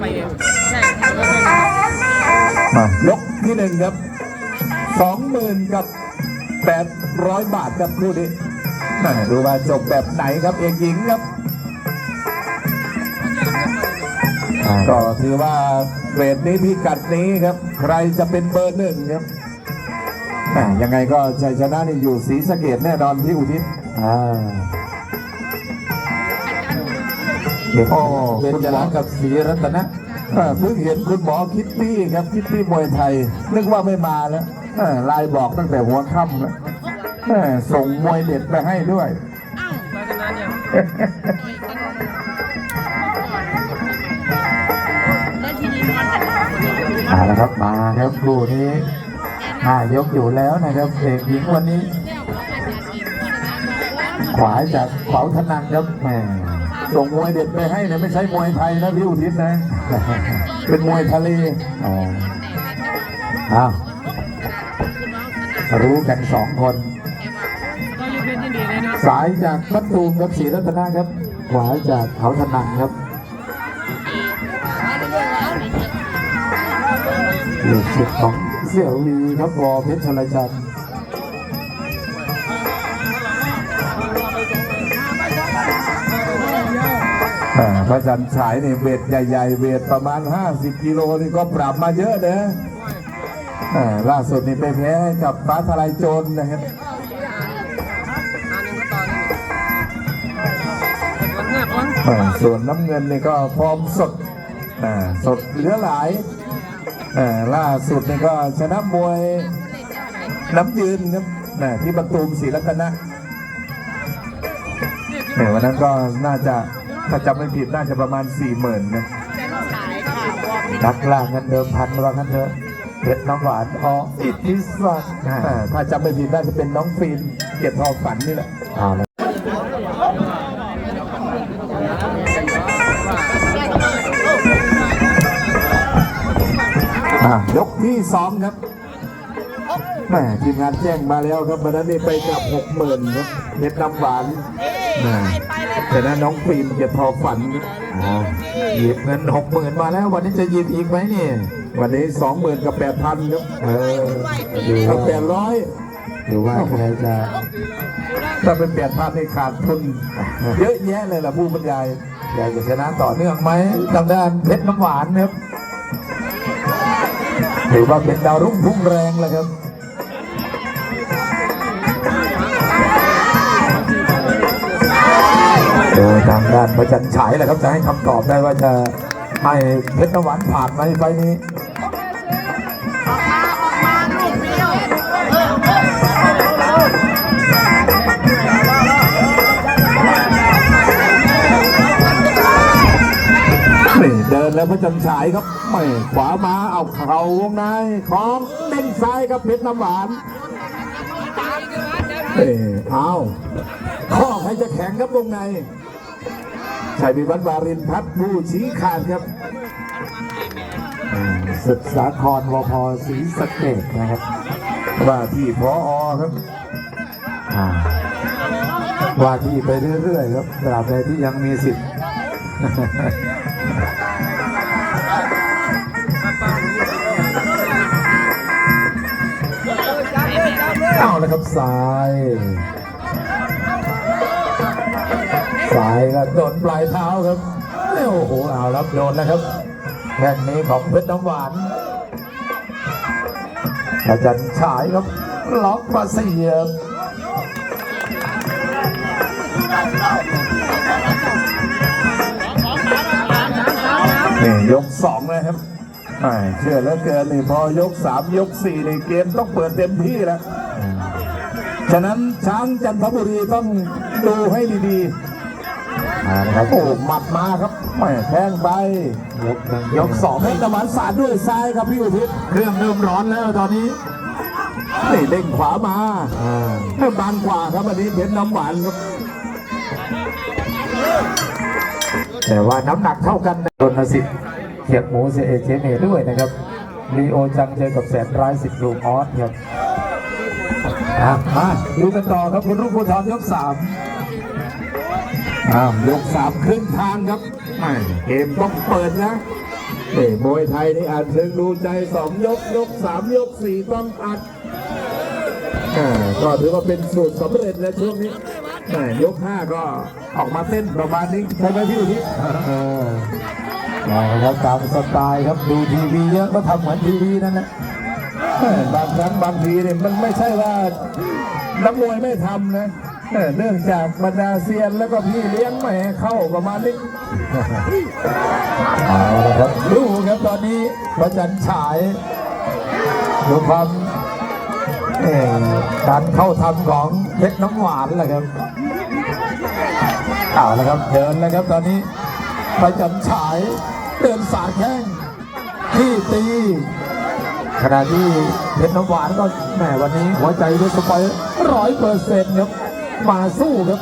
ไปเองใช่มายกที่หนึ่งครับสองหมื่นกับแปดร้อยบาทครับคู่นี้แม่ดูว่าจบแบบไหนครับเอกหญิงครับ ก็ถือว่าเวทนี้พิกัดนี้ครับ ใครจะเป็นเบอร์หนึ่งครับแหม่ยังไงก็ชัยชนะนี่อยู่ศรีสะเกดแน่นอนพี่อุทิศอ่า โอ้เป็นคุณจหมรัอญกับศรีรัตนะเอ่อเพิ่งเห็นคุณหมอคิตตี้ครับคิตตี้มวยไทยนึกว่าไม่มาแล้วเอ่อไลน์บอกตั้งแต่หัวค่ำแล้วเอ่อส่งมวยเด็ดไปให้ด้วยมากันนานยังได้ทีนี้มันมาแล้วครับมาครับคู่นี้ห้ายกอยู่แล้วนะครับเอกหญิงวันนี้ ขวาจากขวาธนังครับแหม ส่งมวยเด็ดไปให้เนี่ยไม่ใช่มวยไทยนะพี่อุทิศนะ เป็นมวยทะเลอ๋ออ้าวรู้กันสองคนก็อยู่เพชรยินดีเลยนะสายจากพัทตูมครับศรีรัตนะครับ ขวาจากเขาธนังครับลูกศิษย์ของเสี่ยวลีครับวอเพชรชลจันทร์ อ่าพระจันทร์ฉายเนี่ยเวทใหญ่ๆ เวทประมาณ 50 กิโลนี่ก็ปรับมาเยอะนะอ่าล่าสุดนี่ไปแพ้กับฟ้าทลายโจรนะครับส่วนน้ำเงินนี่ก็ฟอร์มสดสดเหลือหลายล่าสุดนี่ก็ชนะมวยน้ำยืนครับอ่ที่ประตูมศรีรัตนะเนี่ยวันนั้นก็น่าจะ ถ้าจำไม่ผิดน่าจะประมาณ4 0,000นะนักล่าเงินเดิมพันว่ากันเถอะเพชรน้ำหวานออิทธิศักดิ์อ่าอ่าถ้าจำไม่ผิดน่าจะเป็นน้องฟิล์มเกียรติทองฝันนี่แหละเอาละอ่ายกที่สองครับแม่ทีมงานแจ้งมาแล้วครับวันนั้นนี่ไปกับหกหมื่นครับเพชรน้ำหวาน แม่แต่นั้นน้องฟิล์มเกียรติทองฝันครับอ่าหยิบเงินหกหมื่นมาแล้ว วันนี้จะหยิบอีกไหมเนี่ยวันนี้สองหมื่นกับแปดพันครับเออดูกับว่าแปดร้อยดูว่าใครจะถ้าเป็นแปดพันในขาดทุนเยอะแยะเลยล่ะผู้บรรยายอยากจะชนะต่อเนื่องไหมทางด้านเพชรน้ำหวานครับถือว่าเป็นดาวรุ่งพุ่งแรงเลยครับ โดยทางด้านประจันฉายแหละครับจะให้คำตอบได้ว่าจะให้เพชรน้ำหวานผ่านไหมไฟล์นี้นี่เดินแล้วพระจันทร์ฉายครับไม่ขวามาเอาเข่าวงในของเด้งซ้ายครับเพชรน้ำหวานเอ้เอาข้อใครจะแข็งครับวงใน ชัยวิวัฒน์วารินพัฒน์ผู้ชี้ขาดครับศึกษาครวพศรีสเกดนะครับ ว่าที่พออครับ ว่าที่ไปเรื่อยๆครับตราบใดที่ยังมีสิทธิ์เอาล้วครับซ้าย ซ้ายครับโดนปลายเท้าครับโอ้โหเอาแล้วโดนนะครับแค่นี้ของเพชรน้ำหวาน อาจารย์ฉายครับล็อกมาเสียบนี่ยกสองนะครับไม่เชื่อแล้วเกินนี่พอยกสามยกสี่ในเกมต้องเปิดเต็มที่แล้ว ฉะนั้นช้างจันทบุรีต้องดูให้ดี มานะครับๆโอ้หมัดมาครับไม่แทงไปยกหนึ่งยกสองให้ตะวันสาดด้วยซ้ายครับพี่อุทิศเครื่องเริ่มร้อนแล้วตอนนี้นี่เด้งขวามาอ่าให้บางกว่าครับอันนี้เพชรน้ำหวานครับแต่ว่าน้ำหนักเท่ากันนะโดนสิทธิ์เขียบหมูเซเอเจเมด้วยนะครับลีโอจังเจอกับแสนร้ายสิทธิ์ลูกออสครับอะมาดูกันต่อครับคุณรุ่งผู้ทอนยกสาม อ้าวยกสามครึ่งทางครับไม่เกมต้องเปิดนะนี่มวยไทยนี่อ่านถึงดูใจสองยกยกสามยกสี่ต้องอัดอ่าก็ถือว่าเป็นสูตรสำเร็จแล้วช่วงนี้แหม่ยกห้าก็ออกมาเต้นประมาณนี้ใช่ไหมพี่อุทิศเออเอาละครับตามสไตล์ครับดูทีวีเยอะก็ทำเหมือนทีวีนั่นแหละเออบางครั้งบางทีเนี่ยมันไม่ใช่ว่านักมวยไม่ทำนะ เออเนื่องจากบรรดาเซียนแล้วก็พี่เลี้ยงไม่ให้เข้าประมาณนี้เอาละครับดูครับตอนนี้พระจันทร์ฉายดูความเอ่อการเข้าทำของเพชรน้ำหวานแหละครับเอาละครับเดินแล้วครับตอนนี้พระจันทร์ฉายเดินสาดแข้งที่ตีขณะที่เพชรน้ำหวานก็แหมวันนี้หัวใจด้วยสไปร้อยเปอร์เซ็นต์ครับ มาสู้ครับ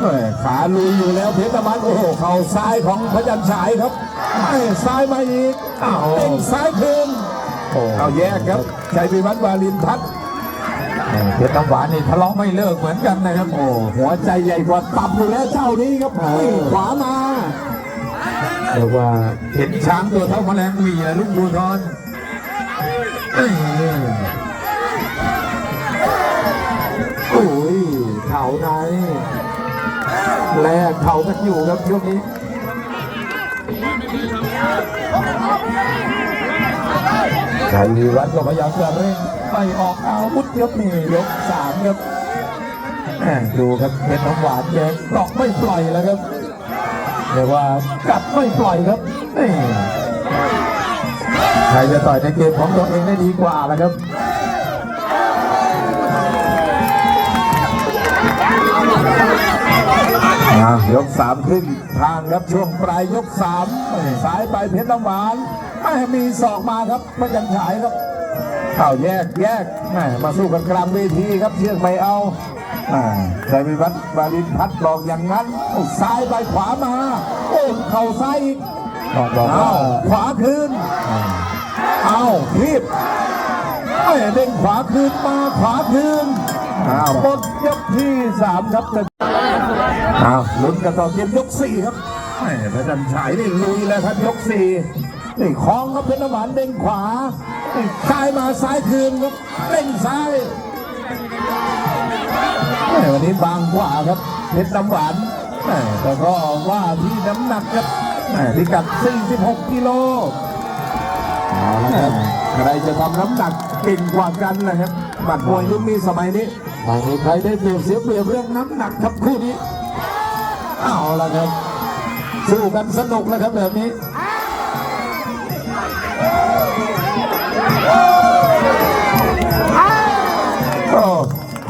แม่ขาลุยอยู่แล้วเพชรตะวันโอ้โหเข่าซ้ายของพระจันทร์ฉายครับไม่ซ้ายมาอีกอ้าวเต็งซ้ายคืนโอ้เอาแยกครับชัยพิวัตรวาลินพัฒน์เพชรน้ำหวานนี่ทะเลาะไม่เลิกเหมือนกันนะครับโอ้หัวใจใหญ่กว่าตับอยู่แล้วเจ้านี้ครับนี่ขวามาเรียกว่าเห็นช้างตัวเท่าแมลงหวีอะลูกบูทอนเอ้ยโอ้ยาในแลกเขากันอยู่ครับช่วงนี้ชัยวิวัฒน์ก็พยายามจะเร่งไปออกอาวุธครับนี่ยกสามครับดูครับเป็นน้ำหวานแกเกาะไม่ปล่อยแล้วครับเรียกว่ากัดไม่ปล่อยครับนี่ใครจะต่อยในเกมของตัวเองได้ดีกว่าแล้วครับ อะยกสามครึ่งทางครับช่วงปลายยกสามสายไปเพชรน้ำหวานไม่มีศอกมาครับพระจันทร์ฉายครับเข้าแยกแยกแม่มาสู้กันกลางเวทีครับเชือกไม่เอาอ่าชัยวิวัฒน์วาลินพัฒน์บอกอย่างนั้นโอ้ซ้ายไปขวามาโอ้เข่าซ้ายอีกต้องบอกเอาว่าขวาคืนเอาคีบเอ้ยเด้งขวาคืนมาขวาคืนอ้าวหมดยกที่สามครับ อ้าวลุ้นกันต่อเกมยกสี่ครับแหม่พระจันทร์ฉายนี่ลุยแล้วครับยกสี่นี่คล้องครับเพชรน้ำหวานเด้งขวานี่ซ้ายมาซ้ายคืนครับเด้งซ้ายแหม่วันนี้บางกว่าครับเพชรน้ำหวานแหม่แต่ก็ว่าที่น้ำหนักครับแหม่พิกัด 46 กิโลเอาลใครจะทำน้ำหนักเก่งกว่ากันนะครับบัดมวยยุคนี้สมัยนี้ไม่มีใครได้เปรียบเสียเปรียบเรื่องน้ำหนักครับคู่นี้ เอาละครับ สู้กันสนุกแล้วครับแบบนี้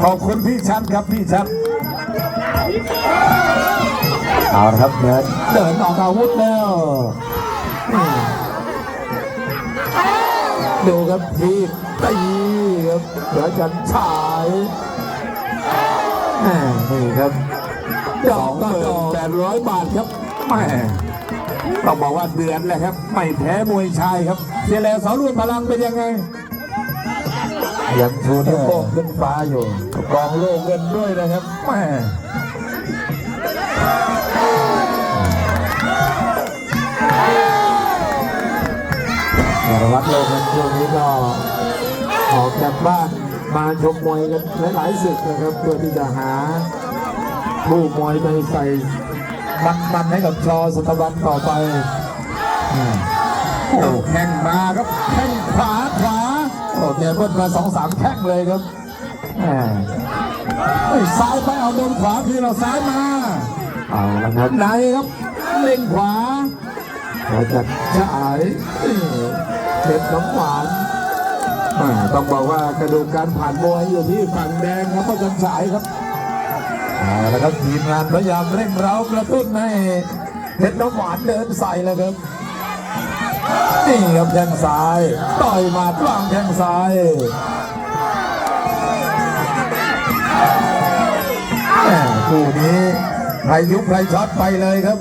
ขอบคุณพี่ชัดครับพี่ชัดเอาครับเดินเดินออกอาวุธแล้ว ดูครับทีบตีครับเดี๋ยวจะฉายนี่ครับ ดสออกงก็หมื่ดนอกแปดร้อยบาทครับแม่ต้องบอกว่าเดือนแหละครับ ไม่แพ้มวยชายครับเสียแล้วสาวรุ่นพลังเป็นยังไง ยังชูนิ้วโป้งขึ้นฟ้าอยู่กองโล่เงินด้วยนะครับแม่สารวัตรโลกันช่วงนี้ก็ออกจากบ้านมาชมมวยกันหลายๆศึกนะครับเพื่อที่จะหา ผู้มวยไปใส่มันๆให้กับชอสตะวันต่อไปอืมโอ้แข่งมาครับแข่งขวาขวาโอเคเบิ้ลมาสองสามแข้งเลยครับแหม่เอ้ยซ้ายไปเอาโดนขวาคือเราซ้ายมาเอาละครับไหนครับเล่งขวาเราจะฉายนี่เด็ดน้ำหวานอ่าต้องบอกว่ากระดูกการผ่านมวยอยู่ที่ฝั่งแดงครับประจันฉายครับ เอาละครับทีมงานพยายามเร่งเร้ากระตุ้นให้เพชรน้ำหวานเดินใส่แล้วครับนี่ครับแข้งซ้ายต่อยมาดวางแข้งซ้ายแต่คู่นี้ใครยุบใครช็อตไปเลยครับ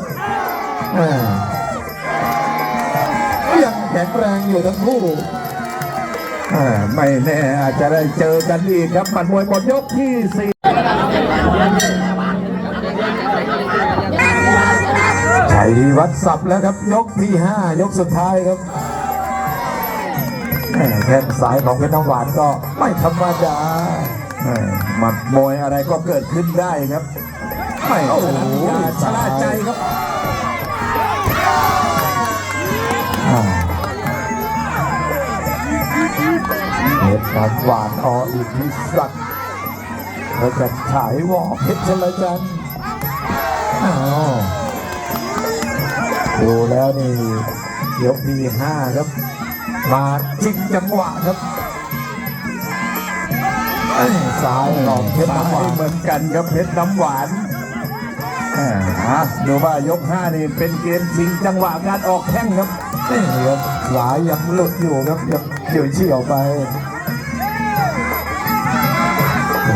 ยังแข็งแรงอยู่ทั้งคู่ไม่แน่อาจจะได้เจอกันอีกครับมันมวยหมดยกที่สี่ ชัยวัดสับแล้วครับ ยกที่ห้ายกสุดท้ายครับแหม่แข้งสายของเพชรน้ำหวานก็ไม่ธรรมดาม่หมัดมวยอะไรก็เกิดขึ้นได้ครับ ไม่โอ้โหอย่าชะล่าใจครับเพชรน้ำหวานออีกพิสัก ดิ์แล้วจะฉายวอเพชรชลจันทร์อ้าวดูแล้วนี่ยกที่ห้าครับ มาจริงจังหวะครับเอ้ยซ้ายของเพชรน้ำหวานเหมือนกันครับเพชรน้ำหวานอ่าอะดูว่ายกห้านี่เป็นเกมชิงจังหวะการออกแข้งครับนี่ครับสายยังหลุดอยู่ครับยังเฉียวเฉียวไป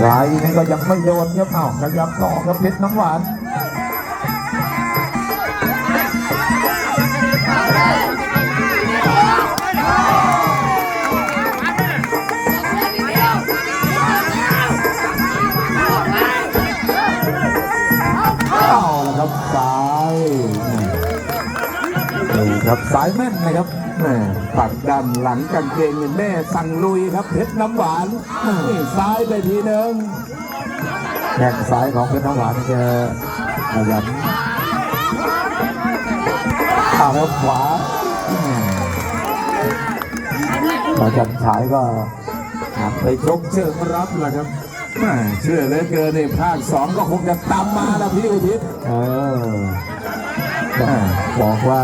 รายนี้ก็ยังไม่โดนครับอ้าวขยับต่อครับเพชรน้ำหวานเอาละครับสายนี่ครับสายแม่นนะครับ แม่ปักดันหลังกางเกงนี่แม่สั่งลุยครับเพชรน้ำหวานนี่ซ้ายไปทีหนึ่งแข้งซ้ายของเพชรน้ำหวานจะขยันเอาแล้วขวาเราจันฉายก็ไปชกเชิงรับแหละครับเชื่อเลือเกินในภาคสองก็คงจะตามมาแล้วพี่อุทิศเออบอกว่า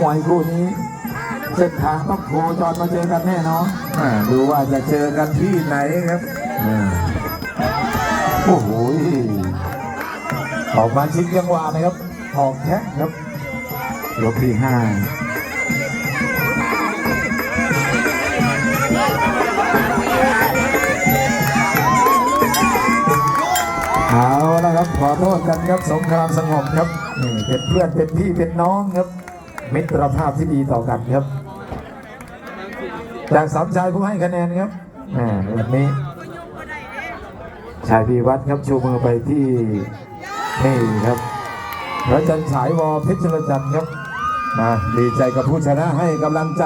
มวยคู่นี้ เส้นทางต้องโคจรมาเจอกันแน่นอนอ่าดูว่าจะเจอกันที่ไหนครับโอ้โหออกมาชิงจังหวะนะครับออกแข้งครับยกที่ห้าเอาละครับขอโทษกันครับสงครามสงบครับนี่เป็นเพื่อนเป็นพี่เป็นน้องครับมิตรภาพที่ดีต่อกันครับ จากสามชายผู้ให้คะแนนครับอ่าวันนี้ชายพีวัดครับชูมือไปที่นี่ครับพระจันทร์ฉายวอเพชรจันทร์ครับมาดีใจกับผู้ชนะให้กำลังใจ